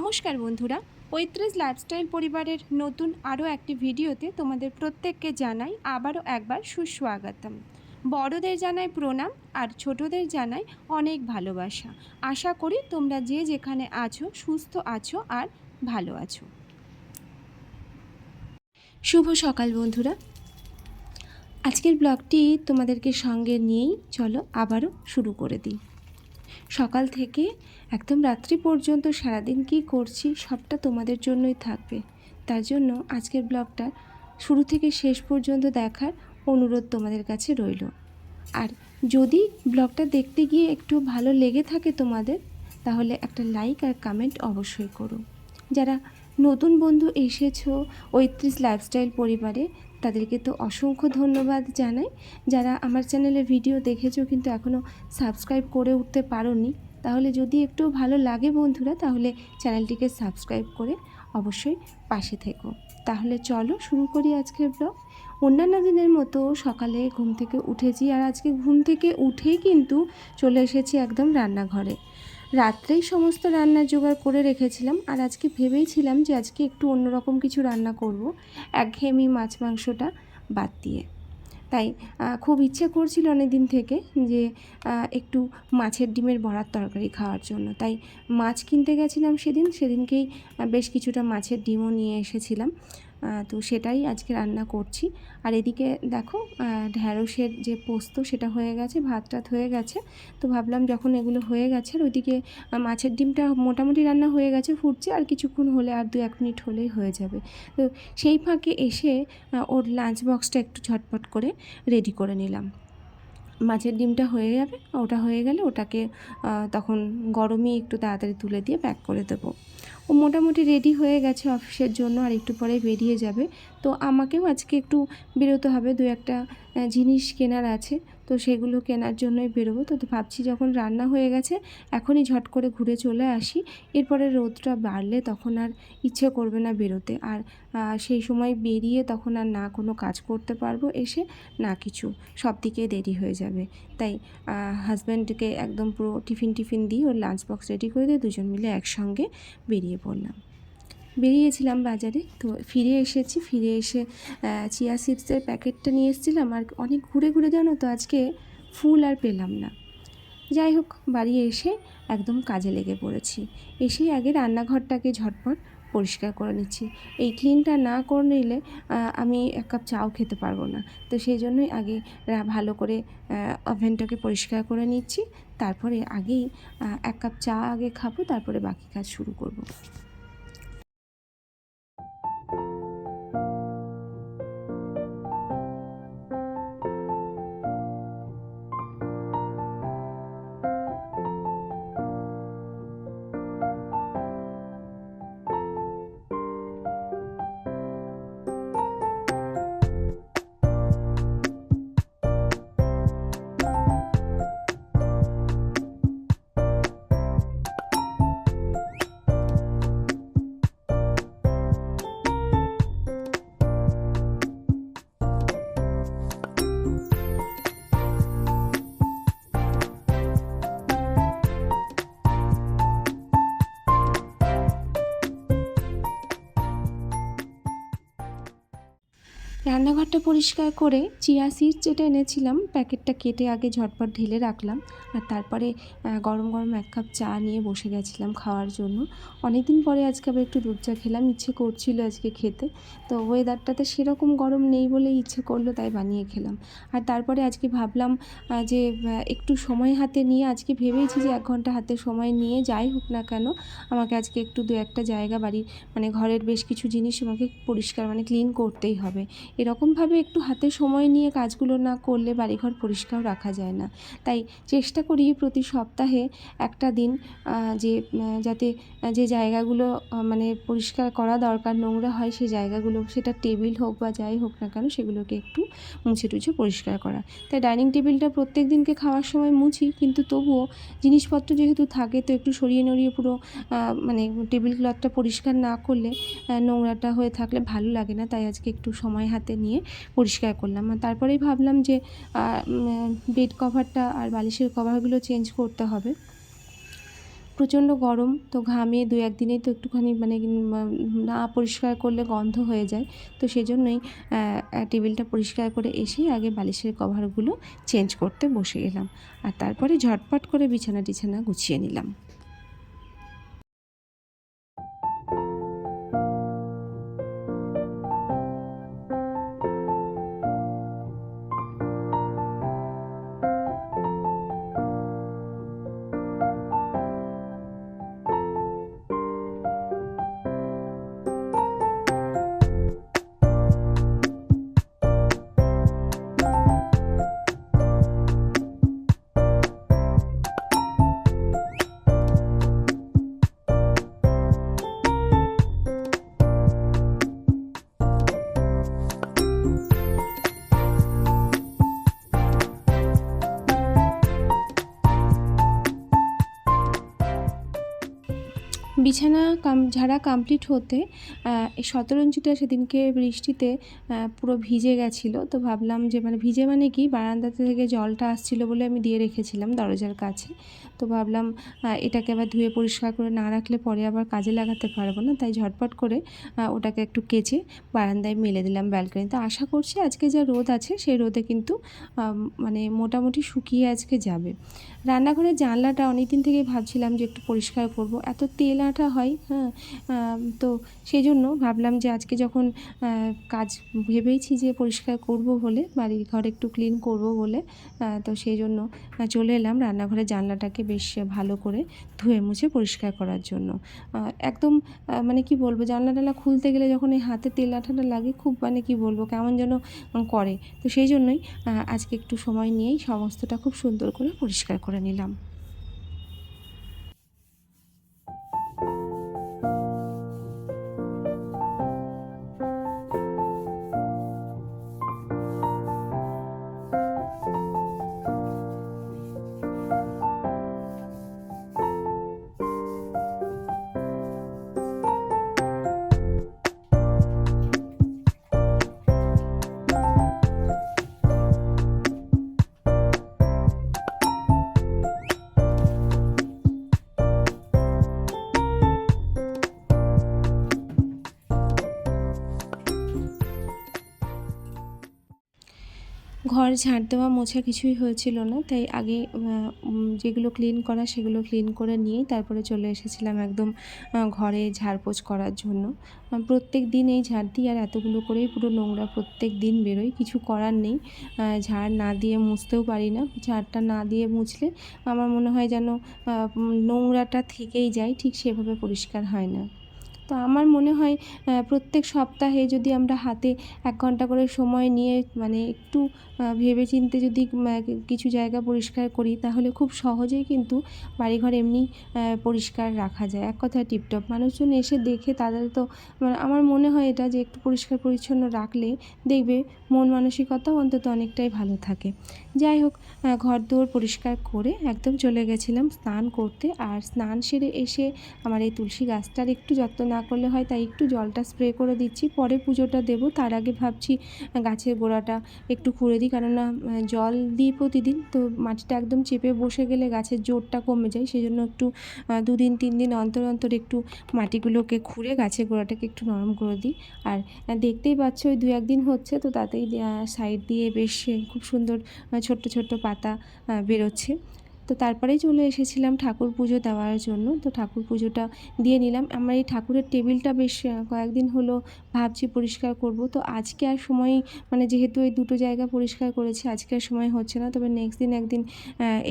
নমস্কার বন্ধুরা পঁয়ত্রিশ লাইফস্টাইল পরিবারের নতুন আরও একটি ভিডিওতে তোমাদের প্রত্যেককে জানাই আবারও একবার সুস্বাগতম। বড়দের জানাই প্রণাম আর ছোটদের জানাই অনেক ভালোবাসা। আশা করি তোমরা যে যেখানে আছো, সুস্থ আছো আর ভালো আছো। শুভ সকাল বন্ধুরা। আজকের ব্লগটি তোমাদেরকে সঙ্গে নিয়েই চলো আবারও শুরু করে দিই। সকাল থেকে একদম রাত্রি পর্যন্ত সারাদিন কী করছি সবটা তোমাদের জন্যই থাকবে। তার জন্য আজকের ব্লগটা শুরু থেকে শেষ পর্যন্ত দেখার অনুরোধ তোমাদের কাছে রইল। আর যদি ব্লগটা দেখতে গিয়ে একটু ভালো লেগে থাকে তোমাদের, তাহলে একটা লাইক আর কমেন্ট অবশ্যই করো। যারা নতুন বন্ধু এসেছ ঐত্রিশ লাইফস্টাইল পরিবারে তাদেরকে তো অসংখ্য ধন্যবাদ জানাই। যারা আমার চ্যানেলে ভিডিও দেখেছ কিন্তু এখনও সাবস্ক্রাইব করে উঠতে পারোনি, তাহলে যদি একটু ভালো লাগে বন্ধুরা, তাহলে চ্যানেলটিকে সাবস্ক্রাইব করে অবশ্যই পাশে থেকো। তাহলে চলো শুরু করি আজকের ব্লগ। অন্যান্য দিনের মতো সকালে ঘুম থেকে উঠেছি, আর আজকে ঘুম থেকে উঠেই কিন্তু চলে এসেছি একদম রান্নাঘরে। রাত্রেই সমস্ত রান্নার জোগাড় করে রেখেছিলাম আর আজকে ভেবেইছিলাম যে আজকে একটু অন্যরকম কিছু রান্না করব, একঘেয়েমি মাছ মাংসটা বাদ দিয়ে। তাই খুব ইচ্ছে করছিল অনেক দিন থেকে যে একটু মাছের ডিমের বড়ার তরকারি খাওয়ার জন্য। তাই মাছ কিনতে গেছিলাম সেদিন, সেদিনকেই বেশ কিছুটা মাছের ডিমও নিয়ে এসেছিলাম। তো সেটাই আজকে রান্না করছি। আর এদিকে দেখো ঢ্যাঁড়সের যে পোস্ত সেটা হয়ে গেছে, ভাত টাত হয়ে গেছে। তো ভাবলাম যখন এগুলো হয়ে গেছে আর ওইদিকে মাছের ডিমটা মোটামুটি রান্না হয়ে গেছে, ফুটছে। আর কিছুক্ষণ হলে আর দু এক মিনিট হলেই হয়ে যাবে। তো সেই ফাঁকে এসে ওর লাঞ্চ বক্সটা একটু ঝটপট করে রেডি করে নিলাম। মাছের ডিমটা হয়ে যাবে, ওটা হয়ে গেলে ওটাকে তখন গরমই একটু তাড়াতাড়ি তুলে দিয়ে প্যাক করে দেবো। ও মোটামুটি রেডি হয়ে গেছে অফিসের জন্য, আর একটু পরে বেরিয়ে যাবে। তো আমাকেও আজকে একটু বেরোতে হবে, দু একটা জিনিস কেনার আছে। তো সেগুলো কেনার জন্যই বেরোবো। তো ভাবছি যখন রান্না হয়ে গেছে, এখনই ঝট করে ঘুরে চলে আসি। এরপরে রোদটা বাড়লে তখন আর ইচ্ছে করবে না বেরোতে। আর সেই সময় বেরিয়ে তখন আর না কোনো কাজ করতে পারব এসে, না কিছু। সব দিকে দেরি হয়ে যাবে। তাই হাজব্যান্ডকে একদম পুরো টিফিন টিফিন দিয়ে ওর লাঞ্চ বক্স রেডি করে দিয়ে দুজন মিলে একসঙ্গে বেরিয়ে পড়লাম। বেরিয়েছিলাম বাজারে। তো ফিরে এসেছি, ফিরে এসে চিয়া সিডসের প্যাকেটটা নিয়ে এসেছিলাম। আর অনেক ঘুরে ঘুরে জানো তো, আজকে ফুল আর পেলাম না। যাই হোক, বাড়ি এসে একদম কাজে লেগে পড়েছি। এসেই আগে রান্নাঘরটাকে ঝটপট পরিষ্কার করে নিচ্ছি। এই ক্লিনটা না করে নিলে আমি এক কাপ চাও খেতে পারব না। তো সেই জন্যই আগে ভালো করে ওভেনটাকে পরিষ্কার করে নিচ্ছি। তারপরে আগেই এক কাপ চা আগে খাব, তারপরে বাকি কাজ শুরু করব। রান্নাঘরটা পরিষ্কার করে চিয়া সিড যেটা এনেছিলাম, প্যাকেটটা কেটে আগে ঝটপট ঢেলে রাখলাম। আর তারপরে গরম গরম এক কাপ চা নিয়ে বসে গেছিলাম খাওয়ার জন্য। অনেক দিন পরে আজকে আবার একটু দুধ চা খেলাম, ইচ্ছে করছিল আজকে খেতে। তো ওয়েদারটাতে সেরকম গরম নেই বলে ইচ্ছে করল, তাই বানিয়ে খেলাম। আর তারপরে আজকে ভাবলাম যে একটু সময় হাতে নিয়ে, আজকে ভেবেইছি যে এক ঘণ্টা হাতে সময় নিয়ে যাই হোক না কেন, আমাকে আজকে একটু দু একটা জায়গা বাড়ির মানে ঘরের বেশ কিছু জিনিস আমাকে পরিষ্কার মানে ক্লিন করতেই হবে। এরকমভাবে একটু হাতে সময় নিয়ে কাজগুলো না করলে বাড়িঘর পরিষ্কার রাখা যায় না। তাই চেষ্টা করি প্রতি সপ্তাহে একটা দিন যে যাতে যে জায়গাগুলো মানে পরিষ্কার করা দরকার, নোংরা হয় সেই জায়গাগুলো, সেটা টেবিল হোক বা যাই হোক না কেন সেগুলোকে একটু মুছে টুছে পরিষ্কার করা। তাই ডাইনিং টেবিলটা প্রত্যেক দিনকে খাওয়ার সময় মুছি, কিন্তু তবুও জিনিসপত্র যেহেতু থাকে, তো একটু সরিয়ে নড়িয়ে পুরো মানে টেবিল ক্লথটা পরিষ্কার না করলে নোংরাটা হয়ে থাকলে ভালো লাগে না। তাই আজকে একটু সময় হাতে নিয়ে পরিষ্কার করলাম। আর তারপরেই ভাবলাম যে বেড কভারটা আর বালিশের কভারগুলো চেঞ্জ করতে হবে। প্রচণ্ড গরম, তো ঘামে দু একদিনেই তো একটুখানি মানে না পরিষ্কার করলে গন্ধ হয়ে যায়। তো সেজন্যই টেবিলটা পরিষ্কার করে এসেই আগে বালিশের কভারগুলো চেঞ্জ করতে বসে গেলাম আর তারপরে ঝটপট করে বিছানা টিছানা গুছিয়ে নিলাম। বিছানা কাম, ঝাড়া কমপ্লিট হতে শতরঞ্জিটা সেদিনকে বৃষ্টিতে পুরো ভিজে গেছিল। তো ভাবলাম যে মানে ভিজে মানে কি? বারান্দাতে থেকে জলটা আসছিল বলে আমি দিয়ে রেখেছিলাম দরজার কাছে। তো ভাবলাম এটাকে আবার ধুয়ে পরিষ্কার করে না রাখলে পরে আবার কাজে লাগাতে পারব না। তাই ঝটপট করে ওটাকে একটু কেচে বারান্দায় মেলে দিলাম ব্যালকনিতে আশা করছি আজকে যা রোদ আছে, সেই রোদে কিন্তু মানে মোটামুটি শুকিয়ে আজকে যাবে। রান্নাঘরের জানলাটা অনেক দিন থেকেই ভাবছিলাম যে একটু পরিষ্কার করব। এত তেল আঠা হয় হ্যাঁ তো সেই জন্য ভাবলাম যে আজকে যখন কাজ ভেবেইছি যে পরিষ্কার করব বলে, বাড়ির ঘর একটু ক্লিন করব বলে তো সেই জন্য চলে এলাম রান্নাঘরের জানলাটাকে বেশ ভালো করে ধুয়ে মুছে পরিষ্কার করার জন্য। একদম মানে কি বলব, জানলা খুলতে গেলে যখন এই হাতে তেল আঠাটা লাগে, খুব মানে কি বলব, কেমন যেন করে। তো সেই জন্যই আজকে একটু সময় নিয়েই সমস্তটা খুব সুন্দর করে পরিষ্কার করে নিলাম। ঘর ঝাড় দেওয়া মোছা কিছুই হয়েছিল না। তাই আগে যেগুলো ক্লিন করা সেগুলো ক্লিন করে নিয়েই তারপরে চলে এসেছিলাম একদম ঘরে ঝাড়পোছ করার জন্য। প্রত্যেক দিন এই ঝাড় দিই আর এতগুলো করেই পুরো নোংরা প্রত্যেক দিন বেরোয় কিছু করার নেই। ঝাড় না দিয়ে মুছতেও পারি না। ঝাড়টা না দিয়ে মুছলে আমার মনে হয় যেন নোংরাটা থেকেই যায়। ঠিক সেভাবে পরিষ্কার হয় না। তো আমার মনে হয় প্রত্যেক সপ্তাহে যদি আমরা হাতে এক ঘণ্টা করে সময় নিয়ে মানে একটু আহ, ভেবেচিন্তে যদি কিছু জায়গা পরিষ্কার করি তাহলে খুব সহজেই কিন্তু বাড়িঘর এমনি পরিষ্কার রাখা যায়। এক কথায় টিপটপ। মানুষজন এসে দেখে তাদের তো মানে আমার মনে হয় এটা যে একটু পরিষ্কার পরিচ্ছন্ন রাখলে দেখবে মন মানসিকতাও অন্তত অনেকটাই ভালো থাকে। যাই হোক ঘর দুয়ার পরিষ্কার করে একদম চলে গেছিলাম স্নান করতে। আর স্নান সেরে এসে আমার এই তুলসী গাছটার একটু যত্ন না করলে হয় তাই একটু জলটা স্প্রে করে দিচ্ছি। পরে পুজোটা দেবো। তার আগে ভাবছি গাছের গোড়াটা একটু খুঁড়ে দিই। কেননা জল দিই প্রতিদিন। তো মাটিটা একদম চেপে বসে গেলে গাছের জোরটা কমে যায়। সেই জন্য একটু দুদিন, তিন দিন অন্তর অন্তর একটু মাটিগুলোকে খুঁড়ে গাছের গোড়াটাকে একটু নরম করে দিই। আর দেখতেই পাচ্ছ, ওই দু একদিন হচ্ছে তো তাতেই সাইড দিয়ে বেশ, খুব সুন্দর ছোট্ট ছোট্ট পাতা বেরোচ্ছে। তো তারপরেই চলে এসেছিলাম ঠাকুর পুজো দেওয়ার জন্য। তো ঠাকুর পুজোটা দিয়ে নিলাম। আমার এই ঠাকুরের টেবিলটা বেশ কয়েকদিন হলো ভাবছি পরিষ্কার করব। তো আজকে আর সময় মানে যেহেতু এই দুটো জায়গা পরিষ্কার করেছি, আজকে আর সময় হচ্ছে না। তবে নেক্সট দিন একদিন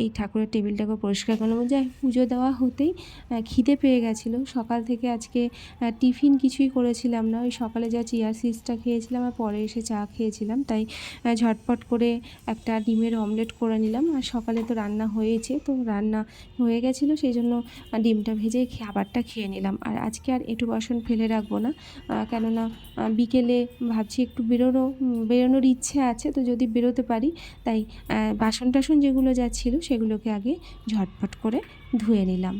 এই ঠাকুরের টেবিলটাকে পরিষ্কার করে নেব। যাই পুজো দেওয়া হতেই খিদে পেয়ে গেছিল। সকাল থেকে আজকে টিফিন কিছুই করেছিলাম না। ওই সকালে যা চিয়া সিডসটা খেয়েছিলাম আর পরে এসে চা খেয়েছিলাম। তাই ঝটপট করে একটা ডিমের অমলেট করে নিলাম। আর সকালে তো রান্না হয়েছে তো রান্না হয়ে গেছিল, সেই জন্য ডিমটা ভেজে খাবারটা খেয়ে নিলাম। আর আজকে আর এটু বাসন ফেলে রাখব না। কেননা বিকেলে ভাবছি একটু বেরোনো বেরোনোর ইচ্ছে আছে, তো যদি বেরোতে পারি, তাই বাসন টাসন যেগুলো যাচ্ছিল সেগুলোকে আগে ঝটপট করে ধুয়ে নিলাম।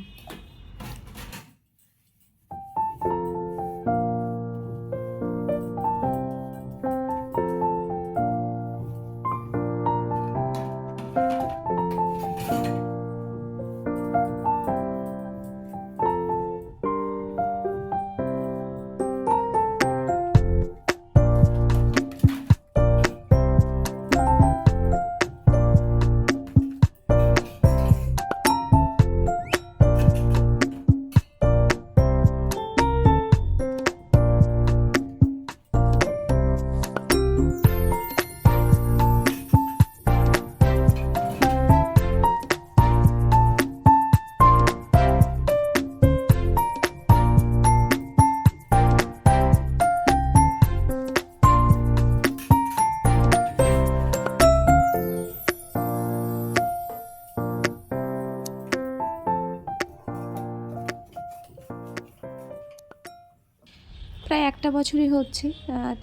একটা বছরই হচ্ছে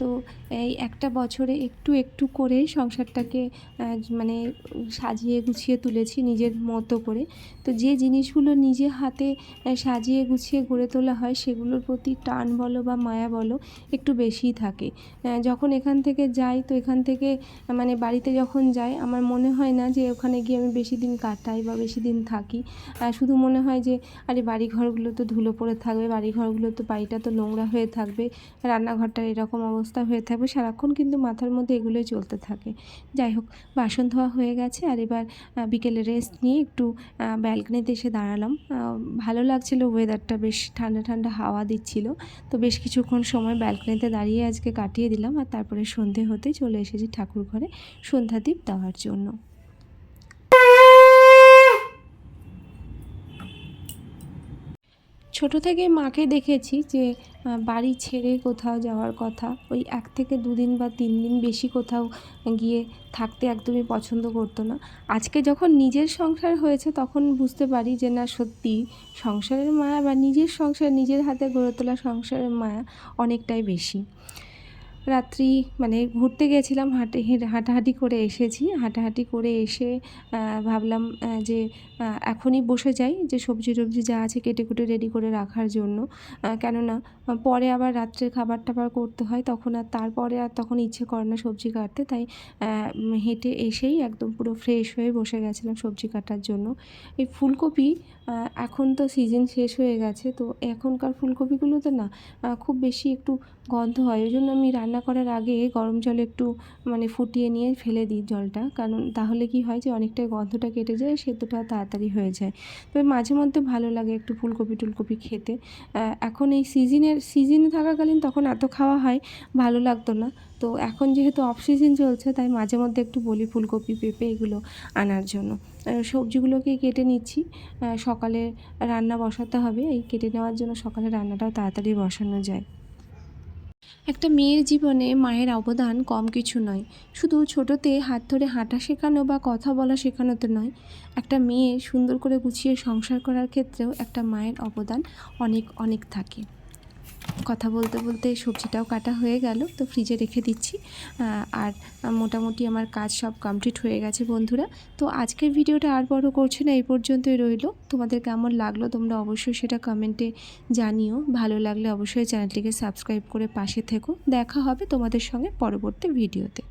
তো এই একটা বছরে একটু একটু করে সংসারটাকে মানে সাজিয়ে গুছিয়ে তুলেছি নিজের মতো করে। তো যে জিনিসগুলো নিজে হাতে সাজিয়ে গুছিয়ে গড়ে তোলা হয় সেগুলোর প্রতি টান বলো বা মায়া বলো একটু বেশিই থাকে। যখন এখান থেকে যাই তো এখান থেকে মানে বাড়িতে যখন যাই আমার মনে হয় না যে ওখানে গিয়ে আমি বেশি দিন কাটাই বা বেশি দিন থাকি। শুধু মনে হয় যে, আরে বাড়ি ঘরগুলো তো ধুলো পড়ে থাকবে বাড়ি ঘরগুলো তো বাড়িটা তো নোংরা হয়ে থাকবে রান্নাঘরটার এরকম অবস্থা হয়ে থাকবে, সারাক্ষণ কিন্তু মাথার মধ্যে এগুলোই চলতে থাকে। যাই হোক, বাসন ধোয়া হয়ে গেছে আর এবার বিকেলে রেস্ট নিয়ে একটু ব্যালকনিতে এসে দাঁড়ালাম। ভালো লাগছিল ওয়েদারটা বেশ ঠান্ডা ঠান্ডা হাওয়া দিচ্ছিল। তো বেশ কিছুক্ষণ সময় ব্যালকনিতে দাঁড়িয়ে আজকে কাটিয়ে দিলাম আর তারপরে সন্ধে হতে চলে এসেছি ঠাকুর ঘরে সন্ধ্যা দ্বীপ দেওয়ার জন্য। ছোট থেকে মাকে দেখেছি যে বাড়ি ছেড়ে কোথাও যাওয়ার কথা। ওই এক থেকে দুদিন বা তিন দিন বেশি কোথাও গিয়ে থাকতে একদমই পছন্দ করতো না। আজকে যখন নিজের সংসার হয়েছে তখন বুঝতে পারি যে, না, সত্যি সংসারের মায়া বা নিজের সংসার নিজের হাতে গড়ে তোলা সংসারের মায়া অনেকটাই বেশি। রাত্রি মানে ঘুরতে গেছিলাম, হাঁটে হেঁটে, হাঁটাহাঁটি করে এসেছি। হাঁটাহাঁটি করে এসে ভাবলাম যে এখনই বসে যাই, যে, সবজি টবজি যা আছে কেটে কুটে রেডি করে রাখার জন্য। কেননা, পরে আবার রাত্রে খাবার টাবার করতে হয়, তখন আর তারপরে আর তখন ইচ্ছে করে না সবজি কাটতে। তাই হেঁটে এসেই একদম পুরো ফ্রেশ হয়ে বসে গেছিলাম সবজি কাটার জন্য। এই ফুলকপি এখন তো সিজন শেষ হয়ে গেছে, তো এখনকার ফুলকপিগুলোতে না খুব বেশি একটু গন্ধ হয়। ওই জন্য আমি রান্না করার আগে গরম জলে একটু মানে ফুটিয়ে নিয়ে ফেলে দিই জলটা। কারণ তাহলে কি হয় যে অনেকটাই গন্ধটা কেটে যায়, সেদ্ধটা তাড়াতাড়ি হয়ে যায়। তবে মাঝে মধ্যে ভালো লাগে একটু ফুলকপি টুলকপি খেতে। এখন এই সিজনের, সিজনে থাকাকালীন তখন এত খাওয়া হয়, ভালো লাগতো না। তো এখন যেহেতু অফ সিজন চলছে, তাই মাঝে মধ্যে একটু বলি ফুলকপি, পেঁপে এগুলো আনার জন্য। সবজিগুলোকে কেটে নিচ্ছি। সকালে রান্না বসাতে হবে। এই কেটে নেওয়ার জন্য সকালে রান্নাটাও তাড়াতাড়ি বসানো যায়। একটা মেয়ের জীবনে মায়ের অবদান কম কিছু নয়। শুধু ছোটতে হাত ধরে হাঁটা শেখানো বা কথা বলা শেখানো তো নয়, একটা মেয়ে সুন্দর করে গুছিয়ে সংসার করার ক্ষেত্রেও একটা মায়ের অবদান অনেক অনেক থাকে। কথা বলতে বলতে সবজিটাও কাটা হয়ে গেল, তো ফ্রিজে রেখে দিচ্ছি। আর মোটামুটি আমার কাজ সব কমপ্লিট হয়ে গেছে বন্ধুরা। তো আজকের ভিডিওটা আর বড় করছে না, এই পর্যন্তই রইল। তোমাদের কেমন লাগল তোমরা অবশ্যই সেটা কমেন্টে জানিও। ভালো লাগলে অবশ্যই চ্যানেলটিকে সাবস্ক্রাইব করে পাশে থেকো। দেখা হবে তোমাদের সঙ্গে পরবর্তী ভিডিওতে।